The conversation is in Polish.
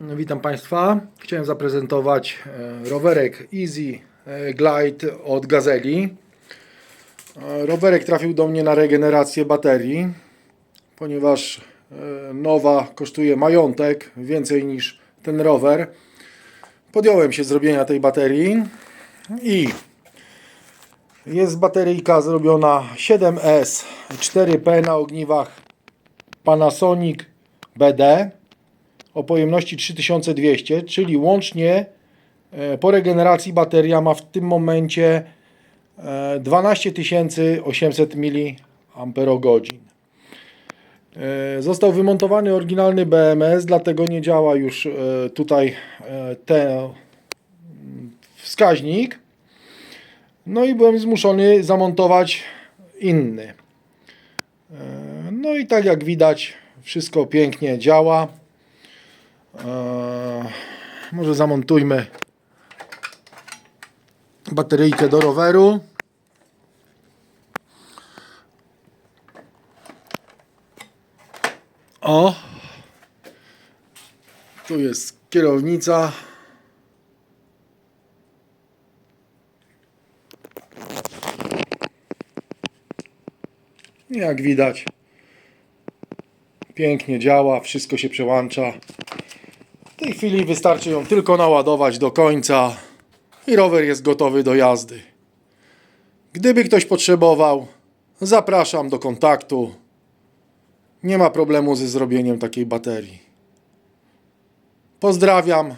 Witam Państwa. Chciałem zaprezentować e, rowerek Easy e, Glide od Gazeli. E, Rowerek trafił do mnie na regenerację baterii, ponieważ nowa kosztuje majątek, więcej niż ten rower. Podjąłem się zrobienia tej baterii i jest bateryjka zrobiona 7S 4P na ogniwach Panasonic BD o pojemności 3200, czyli łącznie e, po regeneracji bateria ma w tym momencie e, 12 800 mAh. E, Został wymontowany oryginalny BMS, dlatego nie działa już e, tutaj e, ten wskaźnik. No i byłem zmuszony zamontować inny. E, No i tak jak widać, wszystko pięknie działa. Eee, może zamontujmy bateryjkę do roweru. O! Tu jest kierownica. Jak widać, pięknie działa, wszystko się przełącza. W tej chwili wystarczy ją tylko naładować do końca i rower jest gotowy do jazdy. Gdyby ktoś potrzebował, zapraszam do kontaktu. Nie ma problemu ze zrobieniem takiej baterii. Pozdrawiam.